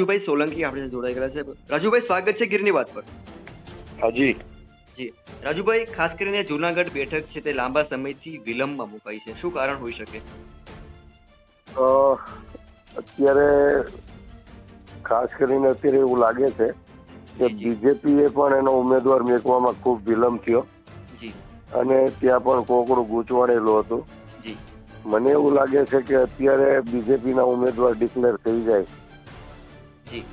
રાજુભાઈ સોલંકી આપણે જોડાઈ ગયા છે. રાજુભાઈ સ્વાગત છે ગીરની વાત પર. હાજી જી. રાજુભાઈ ખાસ કરીને જુનાગઢ બેઠક છે તે લાંબા સમયથી વિલંબમાં મુકાઈ છે. શું કારણ હોઈ શકે? અત્યારે ખાસ કરીને અત્યારે એવું લાગે છે કે. બીજેપીએ પણ એનો ઉમેદવાર મેકવામાં ખૂબ વિલંબ થયો. જી. અને ત્યાં પણ કોકડું ગૂંચવાડેલું હતું. મને એવું લાગે છે કે અત્યારે બીજેપીના ઉમેદવાર ડિક્લેર થઈ જાય.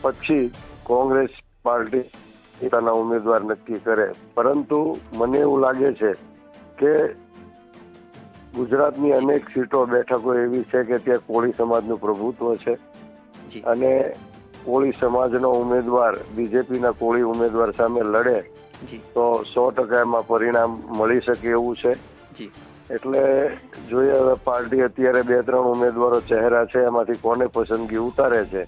પછી કોંગ્રેસ પાર્ટી પોતાના ઉમેદવાર નક્કી કરે. પરંતુ મને એવું લાગે છે કે ગુજરાતની અનેક સીટો બેઠકો એવી છે કે ત્યાં કોળી સમાજનું પ્રભુત્વ છે. અને કોળી સમાજનો ઉમેદવાર બીજેપીના કોળી ઉમેદવાર સામે લડે તો સો ટકા એમાં પરિણામ મળી શકે એવું છે. એટલે જોઈએ હવે પાર્ટી અત્યારે બે ત્રણ ઉમેદવારો ચહેરા છે એમાંથી કોને પસંદગી ઉતારે છે.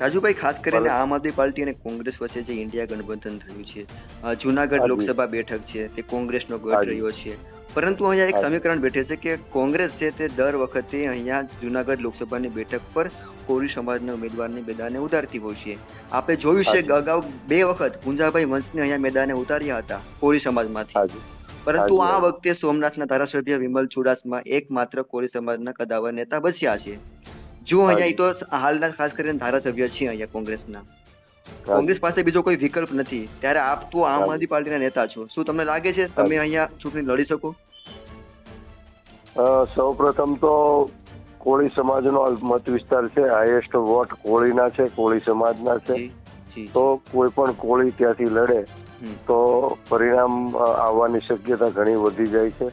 રાજુભાઈ ખાસ કરીને આમ આદમી પાર્ટી અને કોંગ્રેસ વચ્ચે જે ઇન્ડિયા ગઠબંધન થયું છે જુનાગઢ લોકસભા બેઠક છે તે કોંગ્રેસનો ગઢ રહ્યો છે. પરંતુ અહીંયા એક સમીકરણ બેઠે છે કે કોંગ્રેસ છે તે દર વખતે અહીંયા જુનાગઢ લોકસભાની બેઠક પર કોળી સમાજના ઉમેદવારની મેદાને ઉતારતી હોય છે. આપણે જોયું છે અગાઉ બે વખત ગુંજાભાઈ વંશને અહીંયા મેદાને ઉતાર્યા હતા કોળી સમાજમાંથી. પરંતુ આ વખતે સોમનાથના ધારાસભ્ય વિમલ ચુડાસમા એકમાત્ર કોળી સમાજના કદાવર નેતા બસ્યા છે. જો અહીંયા તો હાલના ખાસ કરીને ધારાસભ્ય છે અહીંયા કોંગ્રેસના. કોંગ્રેસ પાસે બીજો કોઈ વિકલ્પ નથી. ત્યારે આપ તો આમ આદમી પાર્ટીના નેતા છો. શું તમને લાગે છે તમે. અહીંયા ચૂંટણી લડી શકો? સૌ પ્રથમ તો કોળી સમાજનો મત વિસ્તાર છે. હાઈએસ્ટ વોટ કોળીના છે કોળી સમાજના છે. તો કોઈ પણ કોળી ત્યાંથી લડે તો પરિણામ આવવાની શક્યતા ઘણી વધી જાય છે.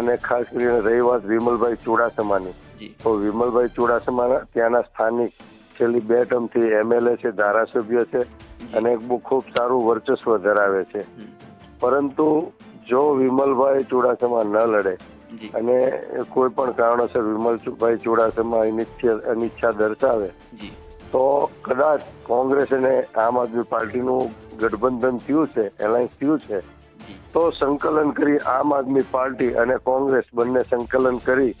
અને ખાસ કરીને રહી વાત વિમલભાઈ ચુડાસમાની. તો વિમલભાઈ ચુડાસમા ત્યાંના સ્થાનિક છેલ્લી બે ટર્મથી એમએલએ છે ધારાસભ્ય છે અને બહુ ખૂબ સારું વર્ચસ્વ ધરાવે છે. પરંતુ જો વિમલભાઈ ચુડાસમા ન લડે અને કોઈ પણ કારણોસર વિમલભાઈ ચુડાસમા અનિચ્છા અનિચ્છા દર્શાવે તો કદાચ કોંગ્રેસ અને આમ આદમી પાર્ટીનું ગઠબંધન થયું છે એલાયન્સ થયું છે તો સંકલન કરી આમ આદમી પાર્ટી અને કોંગ્રેસ બંને સંકલન કરી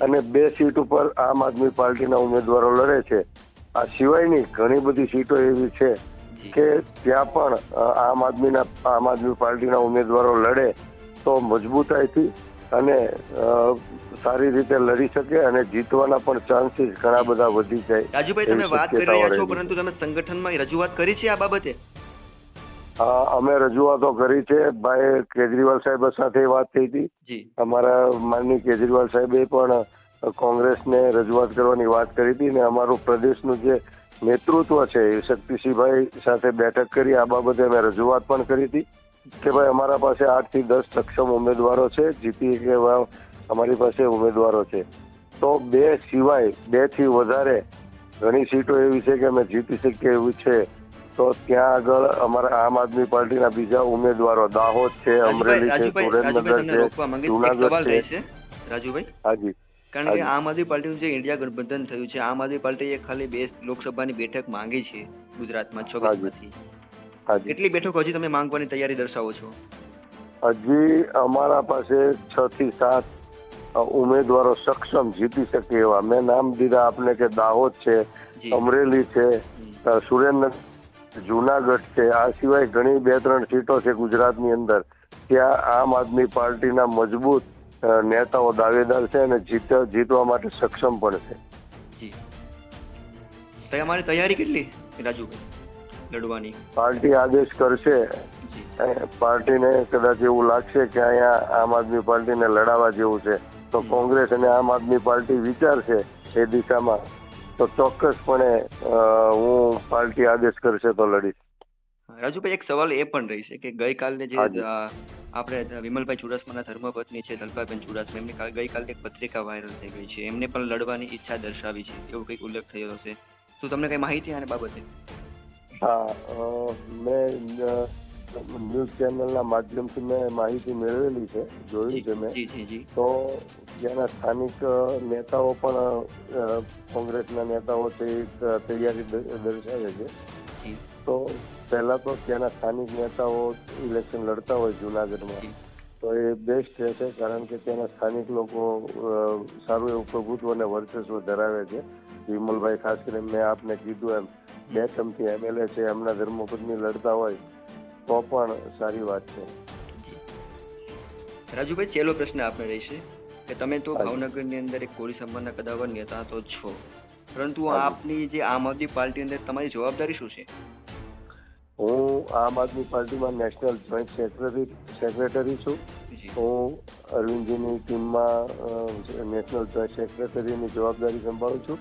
અને બે સીટ ઉપર આમ આદમી પાર્ટીના ઉમેદવારો લડે છે. આ સિવાયની ઘણી બધી સીટો એવી છે કે ત્યાં પણ આમ આદમીના આમ આદમી પાર્ટીના ઉમેદવારો લડે તો મજબૂતાઈથી અને સારી રીતે લડી શકે અને જીતવાના પણ ચાન્સીસ ઘણા બધા વધી જાય રાજુભાઈ તમે વાત કરી રહ્યા છો. પરંતુ તમે સંગઠનમાં રજૂઆત કરી છે આ બાબતે? અમે રજૂઆતો કરી છે. ભાઈ કેજરીવાલ સાહેબ સાથે વાત થઈ હતી. અમારા માનની કેજરીવાલ સાહેબે પણ કોંગ્રેસને રજૂઆત કરવાની વાત કરી હતી અને અમારું પ્રદેશનું જે નેતૃત્વ છે એ શક્તિસિંહભાઈ સાથે બેઠક કરી આ બાબતે અમે રજૂઆત પણ કરી હતી કે ભાઈ અમારા પાસે આઠથી દસ સક્ષમ ઉમેદવારો છે. જીતી કે અમારી પાસે ઉમેદવારો છે. તો બે સિવાય બેથી વધારે ઘણી સીટો એવી છે કે અમે જીતી શકીએ એવી છે. તો ત્યાં આગળ અમારા આમ આદમી પાર્ટીના બીજા ઉમેદવારો દાહોદ છે અમરેલી છે સુરેન્દ્રનગર છે જુનાગઢ છે. રાજુભાઈ. હાજી કારણ કે આમ આદમી પાર્ટીનું જે ઇન્ડિયા ગઠબંધન થયું છે આમ આદમી પાર્ટીએ ખાલી બે લોકસભાની બેઠક માંગી છે ગુજરાતમાં છ હાજી. કેટલી બેઠકો હજી તમે માંગવાની તૈયારી દર્શાવો છો? હજી અમારા પાસે છ થી સાત ઉમેદવારો સક્ષમ જીતી શકે એવા. મેં નામ દીધા આપને કે દાહોદ છે અમરેલી છે. સુરેન્દ્રનગર જુનાગઢ છે. આ સિવાય ઘણી બે ત્રણ સીટો છે ગુજરાતની અંદર. ત્યાં આમ આદમી પાર્ટીના મજબૂત નેતાઓ દાવેદાર છે અને જીત જીતવા માટે સક્ષમ પણ છે. અમારી તૈયારી કેટલી રાજુ લડવાની? પાર્ટી આદેશ કરશે. પાર્ટીને કદાચ એવું લાગશે કે અહીંયા આમ આદમી પાર્ટીને લડાવવા જેવું છે. તો કોંગ્રેસ અને આમ આદમી પાર્ટી વિચારશે એ દિશામાં. તો ચોક્કસપણે હું પાર્ટી આદેશ કરશે તો લડીશ. રાજુભાઈ એક સવાલ એ પણ રહી છે કે ગઈકાલને જે. આપણે વિમલભાઈ ચુડાસમાના ધર્મપત્ની છે દલપાબેન ચુડાસમા એમની કાલ- ગઈકાલે એક પત્રિકા વાયરલ થઈ ગઈ છે. એમને પણ લડવાની ઈચ્છા દર્શાવી છે. એવું કંઈક ઉલ્લેખ થયો છે? શું તમને કઈ માહિતી આને બાબતે? હા મેં ન્યૂઝ ચેનલના માધ્યમથી મેં માહિતી મેળવેલી છે જોયું છે મેં. તો ત્યાંના સ્થાનિક નેતાઓ પણ કોંગ્રેસના નેતાઓ એક તૈયારી દર્શાવે છે. તો પહેલા તો ત્યાંના સ્થાનિક નેતાઓ ઇલેક્શન લડતા હોય જુનાગઢમાં. તો એ બેસ્ટ રહેશે કારણ કે ત્યાંના સ્થાનિક લોકો સારું એવું પ્રભુત્વ અને વર્ચસ્વ ધરાવે છે. વિમલભાઈ ખાસ કરીને મેં આપને કીધું એમ બે ચમથી એમએલએ છે એમના ધર્મપત્ની લડતા હોય તો પણ સારી વાત છે. રાજુભાઈ છેલ્લો પ્રશ્ન આપને રહેશે કે તમે તો ભાવનગરની અંદર એક કોળી સમાજના કદાવર નેતા તો છો. પરંતુ આપની જે આમ આદમી પાર્ટી અંદર તમારી જવાબદારી શું છે? હું આમ આદમી પાર્ટીમાં નેશનલ જોઈન્ટ સેક્રેટરી સેક્રેટરી છું. હું અરવિંદજીની ટીમમાં નેશનલ જોઈન્ટ સેક્રેટરીની જવાબદારી સંભાળું છું.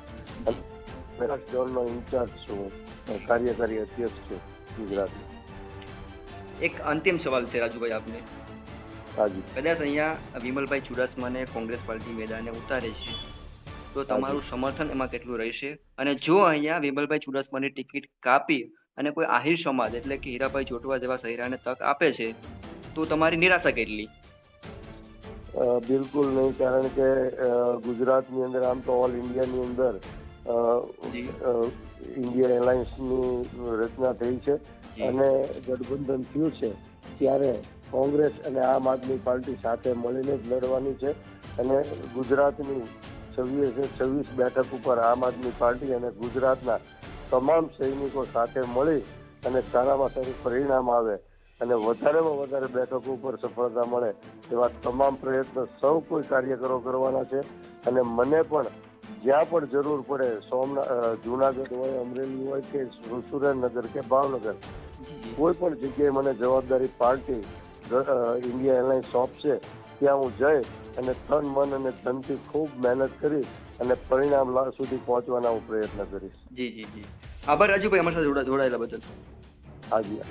અને ઝોનનો ઇન્ચાર્જ છું. કાર્યકારી અધ્યક્ષ છું ગુજરાત એક અંતિમ સવાલ છે રાજુભાઈ આપને. કદાચ અહીંયા વિમલભાઈ ચુડાસમાને કોંગ્રેસ પાર્ટી મેદાને ઉતારે છે તો તમારું સમર્થન એમાં કેટલું રહેશે? અને જો અહીંયા વિમલભાઈ ચુડાસમાની ટિકિટ કાપી અને કોઈ આહિર સમાજ એટલે કે હીરાભાઈ જોટવા જેવા સહિરાને તક આપે છે તો તમારી નિરાશા કેટલી? બિલકુલ નહીં કારણ કે ગુજરાતની અંદર આમ તો ઓલ ઇન્ડિયાની અંદર અ, જી. અ, ઇન્ડિયા એલાયન્સની રચના થઈ છે અને ગઠબંધન થયું છે ત્યારે કોંગ્રેસ અને આમ આદમી પાર્ટી સાથે મળીને જ લડવાની છે અને ગુજરાતની છવ્વીસે છવ્વીસ બેઠક ઉપર આમ આદમી પાર્ટી અને ગુજરાતના તમામ સૈનિકો સાથે મળી અને સારામાં સારું પરિણામ આવે અને વધારેમાં વધારે બેઠકો ઉપર સફળતા મળે એવા તમામ પ્રયત્નો સૌ કોઈ કાર્યકરો કરવાના છે અને મને પણ જ્યાં પણ જરૂર પડે સોમનાથ જુનાગઢ હોય અમરેલી હોય કે સુરેન્દ્રનગર કે ભાવનગર કોઈ પણ જગ્યાએ મને જવાબદારી પાર્ટી ઇન્ડિયા એરલાઇન્સ સોંપશે ત્યાં હું જઈ અને તન મન અને ધનથી ખૂબ મહેનત કરી અને પરિણામ સુધી પહોંચવાના હું પ્રયત્ન કરીશ. જી જી જી. આભાર રાજુભાઈ અમારા સાથે જોડાયેલા બદલ. હાજી.